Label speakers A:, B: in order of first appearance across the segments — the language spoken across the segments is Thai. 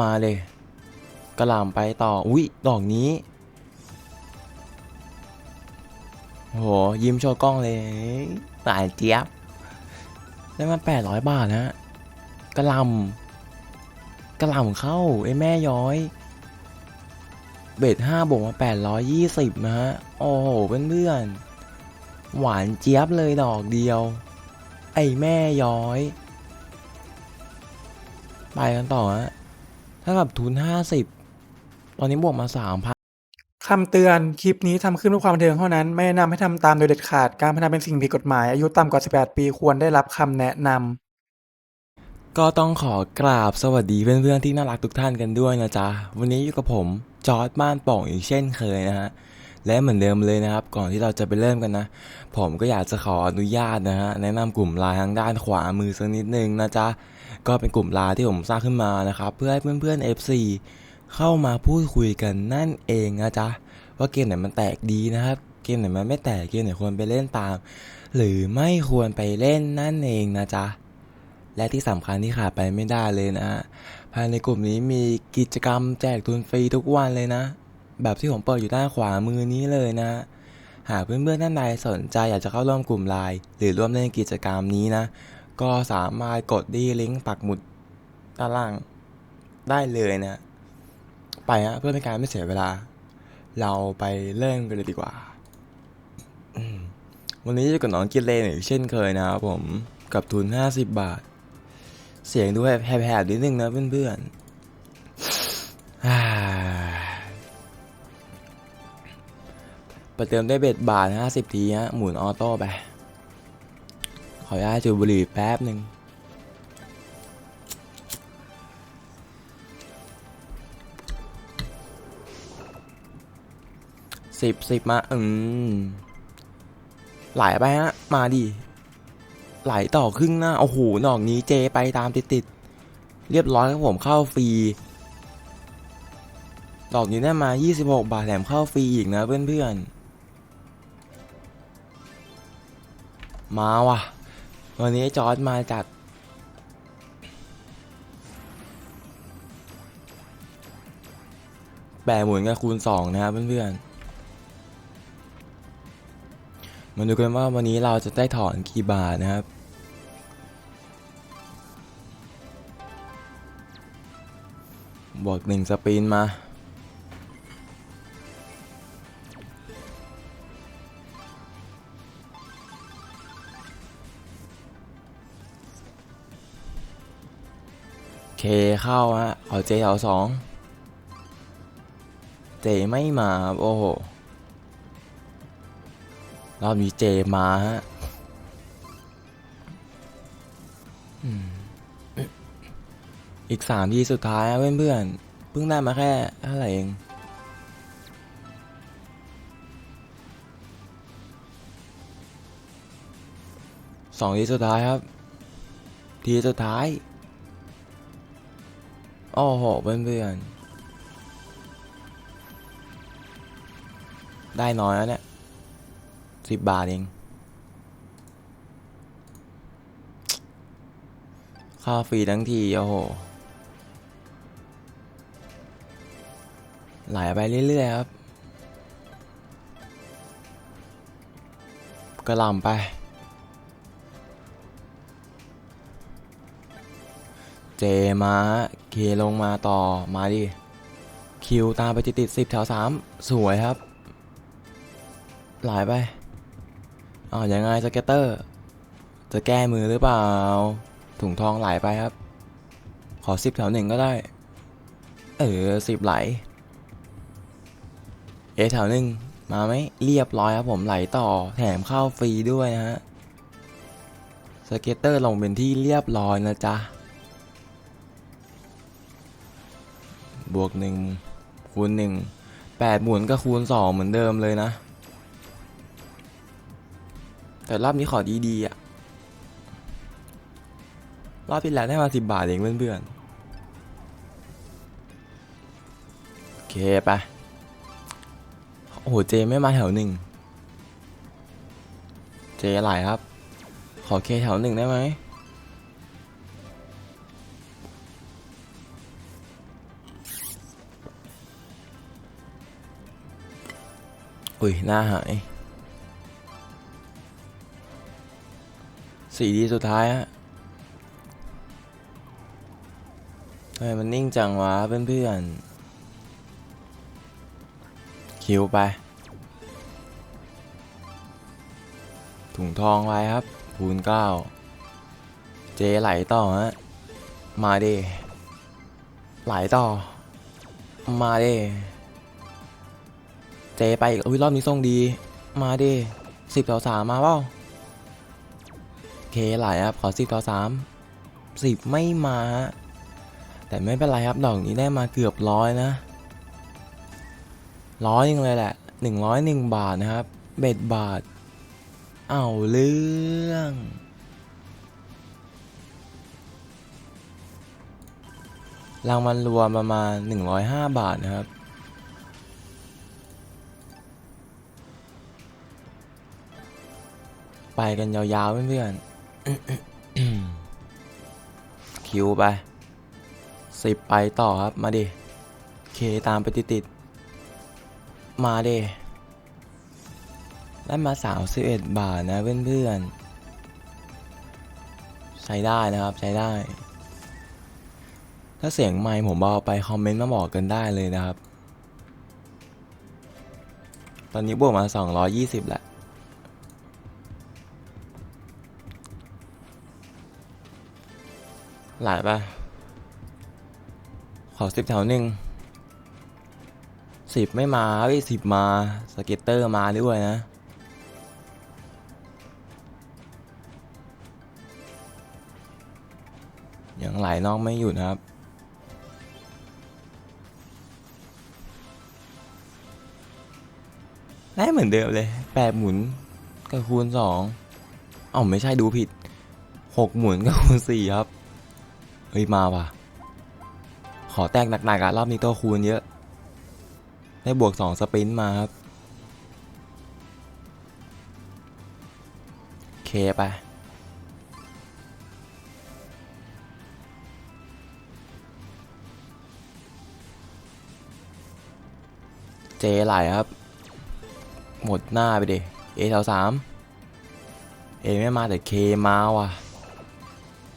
A: มาเลยกระหล่ำไปต่อ อุ้ยดอกนี้โหยิ้มโชว์กล้องเลยตายเจี๊ยบได้มาแปดร้อยบาทนะกระหลำกระหลำเข้าไอ้แม่ย้อย เบ็ดห้าบวกมาแปดร้อยยี่สิบนะฮะ โอ้โหเพื่อนๆ หวานเจี๊ยบเลยดอกเดียว ไอ้แม่ย้อย ไปกันต่อฮะ ถ้ากับทุนห้าสิบตอนนี้บวกมาสามพัน
B: คำเตือนคลิปนี้ทำขึ้นเพื่อความบันเทิงเท่านั้น ไม่แนะนำให้ทำตามโดยเด็ดขาดการพนันเป็นสิ่งผิดกฎหมาย อายุต่ำกว่า 18 ปีควรได้รับคำแนะนำ
A: ก็ต้องขอกราบสวัสดีเพื่อนๆที่น่ารักทุกท่านกันด้วยนะจ๊ะ วันนี้อยู่กับผม จอร์ดบ้านป่องอีกเช่นเคยนะฮะและเหมือนเดิมเลยนะครับ ก่อนที่เราจะไปเริ่มกันนะ ผมก็อยากจะขออนุญาตนะฮะแนะนำกลุ่มไลน์ทางด้านขวามือสักนิดนึงนะจ๊ะ ก็เป็นกลุ่มไลน์ที่ผมสร้างขึ้นมานะครับ เพื่อให้เพื่อนๆ FC เข้ามาพูดคุยกันนั่นเองนะจ๊ะว่าเกมไหนมันแตกดีนะครับ เกมไหนมันไม่แตกเกมไหนควรไปเล่นตาม หรือไม่ควรไปเล่นนั่นเองนะจ๊ะและที่สำคัญที่ขาดไปไม่ได้เลยนะฮะภายในกลุ่มนี้มีกิจกรรมแจกทุนฟรีทุกวันเลยนะ แบบที่ผมเปิดอยู่ด้านขวามือนี้เลยนะ หากเพื่อนๆท่านใดสนใจอยากจะเข้าร่วมกลุ่มไลน์หรือร่วมเล่นกิจกรรมนี้นะ ก็สามารถกดที่ลิงก์ปักหมุดด้านล่างได้เลยนะ ไปฮะเพื่อเป็นการไม่เสียเวลา เราไปเริ่มกันเลยดีกว่า วันนี้จะกับน้องกินเลนอีกเช่นเคยนะครับผมกับทุน 50 บาท เสียงด้วยแผบๆนิดนึงนะเพื่อนๆอ่าประเติมได้เบ็ดบาท 50 ทีฮะหมุนออโต้ไป ออนุญาตจูบบุหรี่แป๊บหนึ่งสิบสิบมาอืมไหลไปฮะ มาดิไหลต่อครึ่งหน้า โอ้โหดอกนี้เจไปตามติดติดเรียบร้อยครับผมเข้าฟรี ดอกนี้ได้มา 26 บาทแถมเข้าฟรีอีกนะเพื่อนๆ มาว่ะ วันนี้จอร์ดมาจัด แปดหมุนกับคูณสองนะครับเพื่อนๆ มาดูกันว่าวันนี้เราจะได้ถอนกี่บาทนะครับบวกหนึ่งสปินมา เคเข้าฮะขอเจแถวสองเจไม่มาครับโอ้โหรอบนี้เจมาฮะอีกสามทีสุดท้ายนเพื่อนเพิ่งได้มาแค่เท่าไหร่เองสองทีสุดท้ายครับ ทีสุดท้าย โอ้โหเพื่อนๆได้น้อยแล้วเนี่ยสิบบาทเอง ค่าฟรีทั้งทีโอ้โห ไหลไปเรื่อยๆครับ กระลำไป จมา เคลงมาต่อมาดิ คิวตามไปติดติดสิบแถวสามสวยครับไหลไปอ๋อยังไงสเก็ตเตอร์ จะแก้มือหรือเปล่า ถุงทองไหลไปครับ ขอสิบแถวหนึ่งก็ได้ เออสิบไหล เอแถวหนึ่งมาไหมเรียบร้อยครับผมไหลต่อแถมเข้าฟรีด้วยนะฮะสเก็ตเตอร์ลงเป็นที่เรียบร้อยนะจ๊ะ บวกหนึ่งคูณหนึ่งแปดหมุนก็คูณสองเหมือนเดิมเลยนะ แต่รอบนี้ขอดีๆอะรอบที่แล้วได้มาสิบบาทเองเพื่อนๆ โอเคไป โอ้โห เจไม่มาแถวหนึ่ง เจไหลครับ ขอเคแถวหนึ่งได้ไหม อุ้ยหน้าหายสี่ดีสุดท้ายฮะทำไมมันนิ่งจังวะเพื่อนๆคิวไป ถุงทองไว้ครับคูณเก้าเจไหลต่อฮะ มาดิไหลต่อ มาดิ เจไปอีกอุ้ยรอบนี้ส่งดี มาดิสิบต่อสามมาเปล่าเคไหลครับขอสิบต่อสามสิบไม่มา แต่ไม่เป็นไรครับดอกนี้ได้มาเกือบร้อยนะร้อยยังเลยแหละหนึ่งร้อยหนึ่งบาทนะครับ เบ็ดบาท เอาเรื่องรางวัลรวมประมาณ 105 บาทนะครับ ไปกันยาวๆเพื่อนๆคิวไปสิบไปต่อครับมาดิเคตามไปติดๆมาดิได้มา31บเอ็ดบาทนะเพื่อนๆใช้ได้นะครับใช้ได้ ถ้าเสียงไมค์ผมเบาไปคอมเมนต์มาบอกกันได้เลยนะครับ ตอนนี้บวกมา 220แหละ หลายปะขอสิบแถวหนึ่งสิบไม่มาเฮ้ยสิบมาสเก็ตเตอร์มาด้วยนะยังไหลนอกไม่หยุดนะครับ ได้เหมือนเดิมเลยแปดหมุนกับคูณสองอ๋อไม่ใช่ดูผิดหกหมุนกับคูณสี่ครับ เฮ้ยมาว่ะ ขอแตกหนักๆอะรอบนี้ตัวคูณเยอะ ได้บวกสองสปรินต์มาครับ เคไปเจไหลครับ หมดหน้าไปดิเอแถวสามเอไม่มาแต่เคมาว่ะ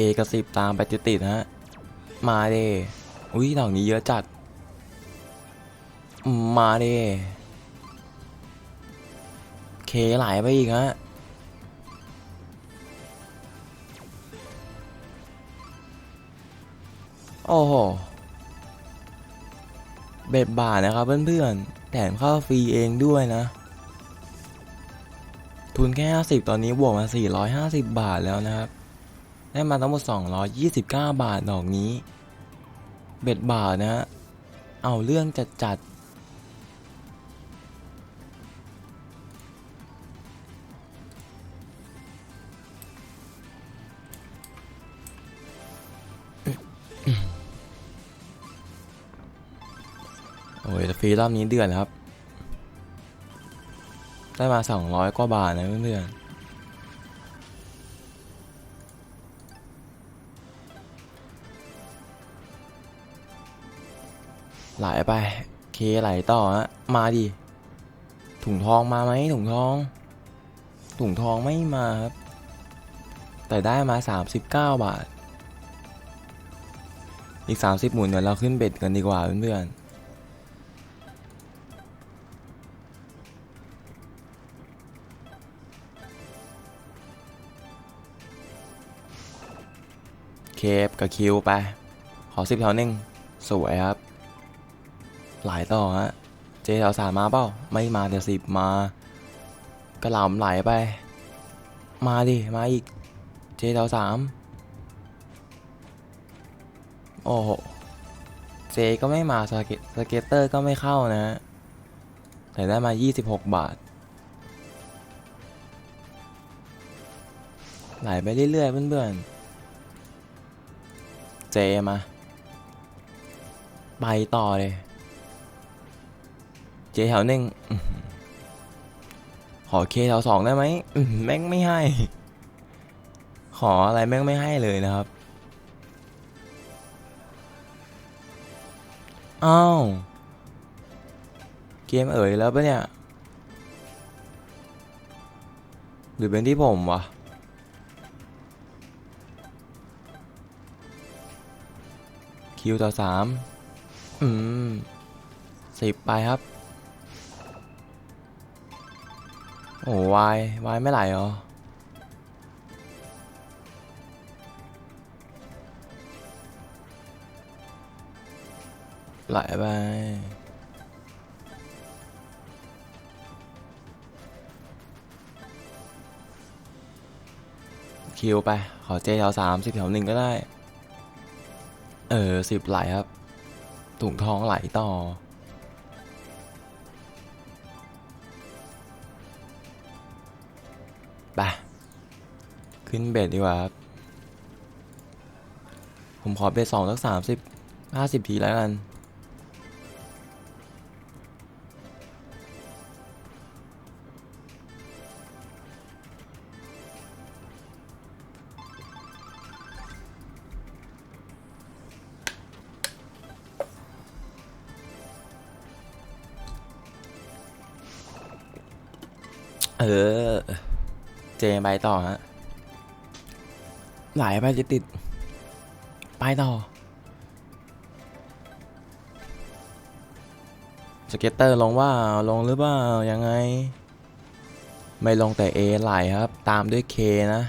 A: เอกระสิบตามไปติดๆฮะ มาเดอุ้ยดอกนี้เยอะจัด มาเดเคไหลไปอีกฮะ โอ้โห เบ็ดบาทนะครับเพื่อนๆ แถมเข้าฟรีเองด้วยนะ ทุนแค่ 50 ตอนนี้บวกมา 450 บาทแล้วนะครับ ได้มาทั้งหมด 229 บาทดอกนี้ เบ็ดบาทนะเอาเรื่องจัดจัดโอ้ยฟรีรอบนี้เดือนครับ ได้มา 200 กว่าบาทนะเพื่อนๆ ไหลไป เคไหลต่อฮะมาดิ ถุงทองมาไหมถุงทอง ถุงทองไม่มาครับ แต่ได้มา 39 บาท อีก 30 หมุนเดี๋ยวเราขึ้นเบ็ดกันดีกว่าเพื่อนๆเคฟกับคิวไป ขอสิบแถวหนึ่งสวยครับ หลายต่อฮะ เจแถวสามมาเปล่า ไม่มาแต่สิบมา กระหล่ำไหลไป มาดิ มาอีก เจแถวสามโอ้โห เจก็ไม่มาสเกตสเกตเตอร์ก็ไม่เข้านะ แต่ได้มา 26 บาท ไหลไปเรื่อยๆเพื่อนๆ เจมา ไปต่อเลย จแถวหนึ่งขอเคแถวสองได้ไหมแม่งไม่ให้ ขออะไรแม่งไม่ให้เลยนะครับอ้าวเกมเอ๋ยแล้วปะเนี่ย หรือเป็นที่ผมวะคิวต่อสามอืมสิบไปครับ โอ้วายวายไม่ไหลเหรอไหลไปคิวไป ขอเจแถวสามสิบแถวหนึ่งก็ได้ เออสิบไหลครับถุงทองไหลต่อ ขึ้นเบ็ดดีกว่าครับ ผมขอเบ็ดสองสักสามสิบห้าสิบทีแล้วกันเออ เจไปต่อฮะ หลไปจะติด ไปต่อ สเก็ตเตอร์ลงว่าลงหรือเปล่า ยังไง ไม่ลงแต่ A ไหลครับ ตามด้วย K นะ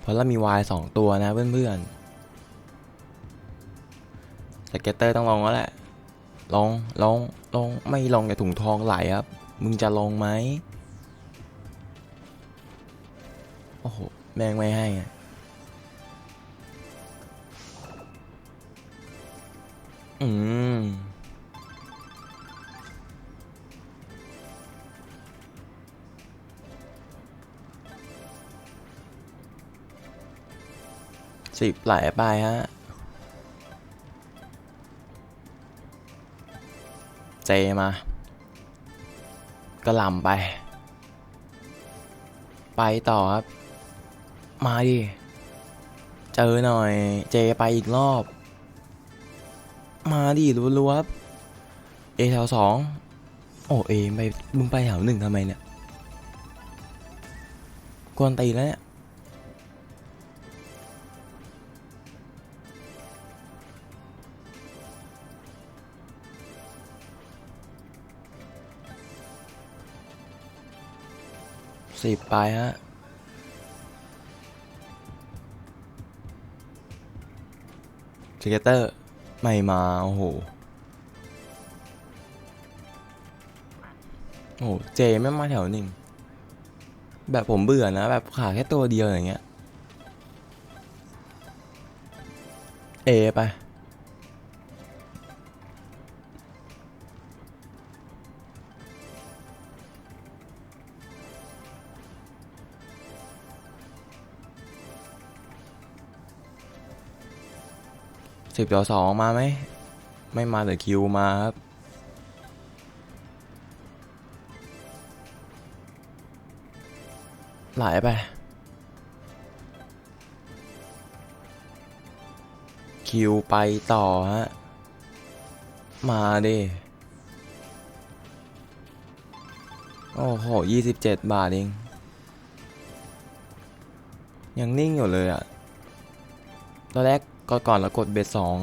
A: เพราะเรามี Y สองตัวนะเพื่อนๆ สเก็ตเตอร์ต้องลงแล้วแหละ ลง ลง ลง ไม่ลงแต่ถุงทองไหลครับ มึงจะลงไหมโอ้โห แม่งไม่ให้อะ อืม สิบหลไปฮะ เจมากระลำไป ไปต่อครับ มาดิ เจอหน่อย เจไปอีกรอบ มาดิรัวๆครับเอแถวสองโอ้เอไปมึงไปแถวหนึ่งทำไมเนี่ยกวนตีแล้วเนี่ยสิบไปฮะสเกตเตอร์ ไม่มา โอ้โห โอ้โห เจไม่มาแถวหนึ่ง แบบผมเบื่อนะ แบบขาแค่ตัวเดียวอย่างเงี้ย เอไป สิบต่อสองมาไหม ไม่มาแต่คิวมาครับ ไหลไป คิวไปต่อฮะ มาดิ โอ้โหยี่สิบเจ็ดบาทเอง ยังนิ่งอยู่เลยอะ่ะตอนแรก ก่อนก่อนเรากดเบสสอง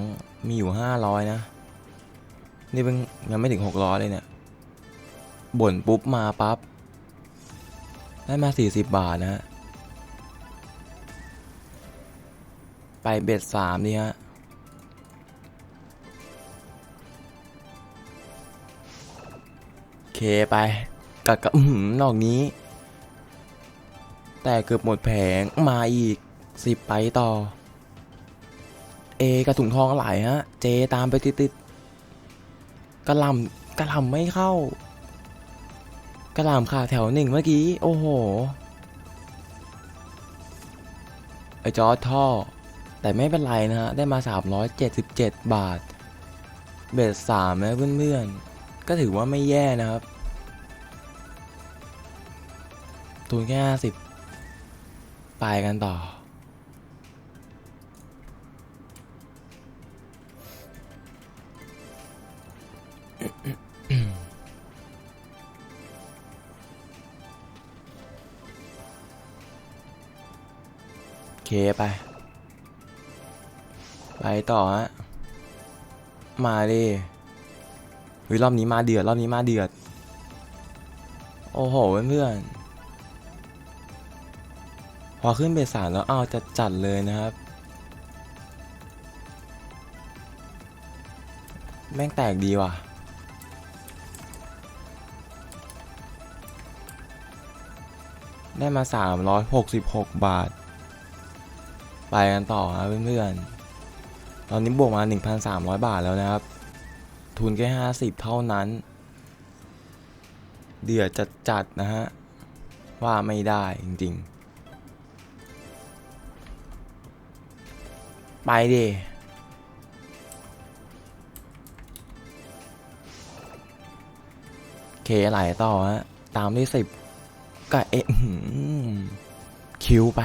A: มีอยู่ห้าร้อยนะ นี่เพิ่งยังไม่ถึงหกร้อยเลยเนี่ยบ่นปุ๊บมาปั๊บได้มาสี่สิบบาทนะฮะไปเบ็ดสามนี่ฮะเคไปกัดกับอือหือนอกนี้ แต่เกือบหมดแผงมาอีกสิบไปต่อ เอกระถุงทองไหลฮะ เจตามไปติดๆกระลำกระลำไม่เข้ากระลำขาแถวหนึ่งเมื่อกี้ โอ้โห ไอจอท่อ แต่ไม่เป็นไรนะฮะ ได้มา 377 บาท เบสสามนะเพื่อนๆ ก็ถือว่าไม่แย่นะครับทุนแค่50 ไปกันต่อ เคไป ไปต่อฮะ มาดิเฮ้ยรอบนี้มาเดือด รอบนี้มาเดือด โอ้โหเพื่อนๆพอขึ้นเบสสามแล้วเอาจะจัดเลยนะครับ แม่งแตกดีว่ะได้มา 366 บาท ไปกันต่อครับเพื่อนๆ ตอนนี้บวกมา 1,300 บาทแล้วนะครับ ทุนแค่ 50 เท่านั้น เดือดจัดจัดๆนะฮะ ว่าไม่ได้จริงๆ ไปดิเคไหลต่อฮะ ตามด้วยสิบก็เอะอื้อหือคิวไป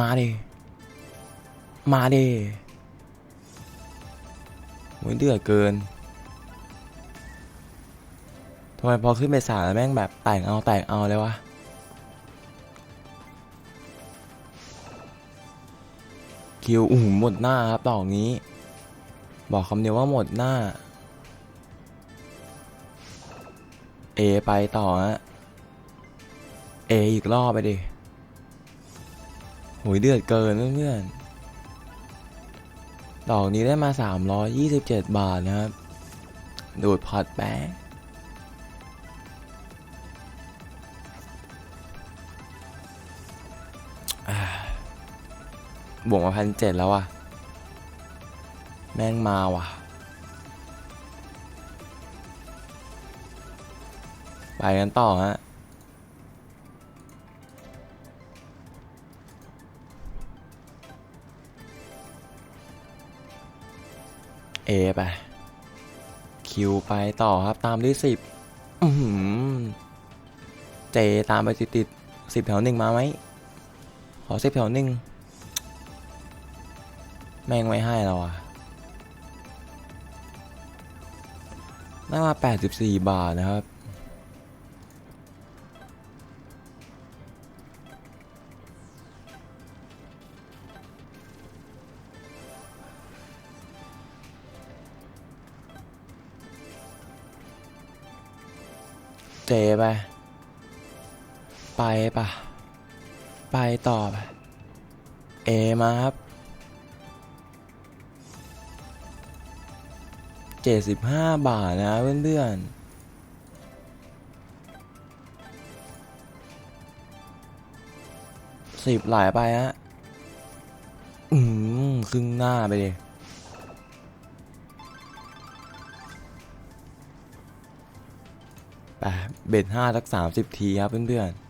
A: มาดิมาดิโอ้ยเดือดเกินทำไมพอขึ้นไปสามแล้วแม่งแบบแต่งเอาแต่งเอาเลยวะคิวอู้หหมดหน้าครับดอกนี้ บอกคำเดียวว่าหมดหน้า เอไปต่อฮะเออีกรอบไปดิ โหยเดือดเกินเพื่อนๆดอกนี้ได้มา 327 บาทนะครับ ดูดพอตแป๊บวกมาพันเจ็ดแล้ววะแม่งมาว่ะ ไปกันต่อฮะ เอไป คิวไปต่อครับตามด้วยสิบเจตามไปติดติดสิบแถวหนึ่งมาไหม ขอสิบแถวหนึ่งแม่งไม่ให้เราอะได้มา84 บาทนะครับ เจไป ไปปะไปต่อไปเอมาครับเจ็ดสิบห้าบาทนะเพื่อนๆสิบหลายไปฮะ อืม ครึ่งหน้าไปเลย เบ็ดห้าสักสามสิบทีครับเพื่อนๆ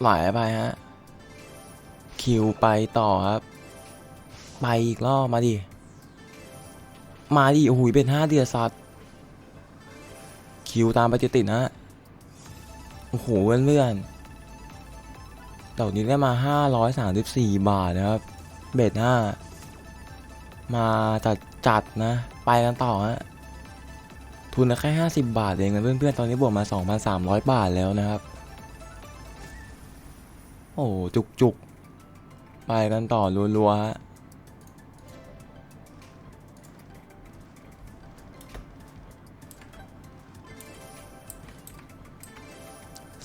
A: ไหลไปฮะ คิวไปต่อครับ ไปอีกรอบมาดิ มาดิโอ้โหเป็นห้าเดือดสัตว์ คิวตามไปติดๆนะ โอ้โหเพื่อนๆ ดอกนี้ได้มา 534 บาทนะครับ เบ็ดห้ามาจัดจัดนะ ไปกันต่อฮะ ทุนแค่ 50 บาทเองนะเพื่อนๆ ตอนนี้บวกมา 2,300 บาทแล้วนะครับ โอ้โหจุกๆไปกันต่อรัวๆฮะ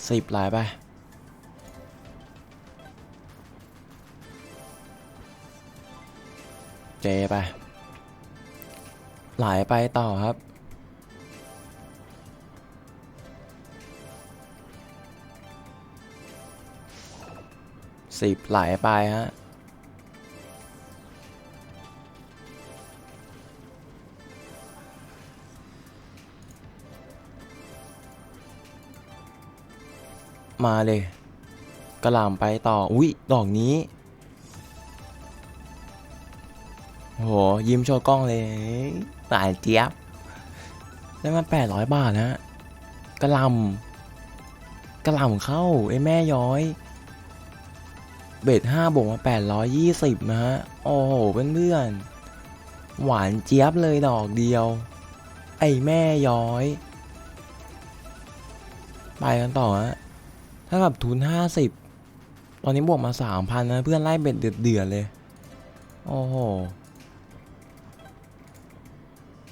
A: สิบหลายไป เจไป หลายไปต่อครับ สิบไหลไปฮะมาเลยกระหล่ำไปต่อ อุ๊ยดอกนี้ โหยิ้มโชว์กล้องเลยตายเจี๊ยบได้มาแปดร้อยบาทนะกระลำกระลำเข้าไอ้แม่ย้อย เบ็ดห้าบวกมาแปดร้อยยี่สิบนะฮะ โอ้โหเพื่อนๆหวานเจี๊ยบเลยดอกเดียว ไอ้แม่ย้อย ไปกันต่อฮะถ้ากับทุนห้าสิบตอนนี้บวกมาสามพันนะ เพื่อนไล่เบ็ดเดือดเดือดเลย โอ้โห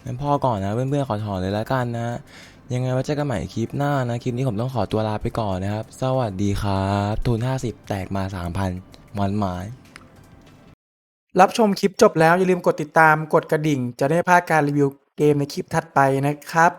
A: งั้นพอก่อนนะเพื่อนๆขอถอนเลยแล้วกันนะ ยังไงไว้เจอกันใหม่คลิปหน้านะ คลิปนี้ผมต้องขอตัวลาไปก่อนนะครับ สวัสดีครับ ทุน 50 แตกมา 3,000มันหมาย
B: รับชมคลิปจบแล้วอย่าลืมกดติดตามกดกระดิ่ง จะได้ไม่พลาดการรีวิวเกมในคลิปถัดไปนะครับ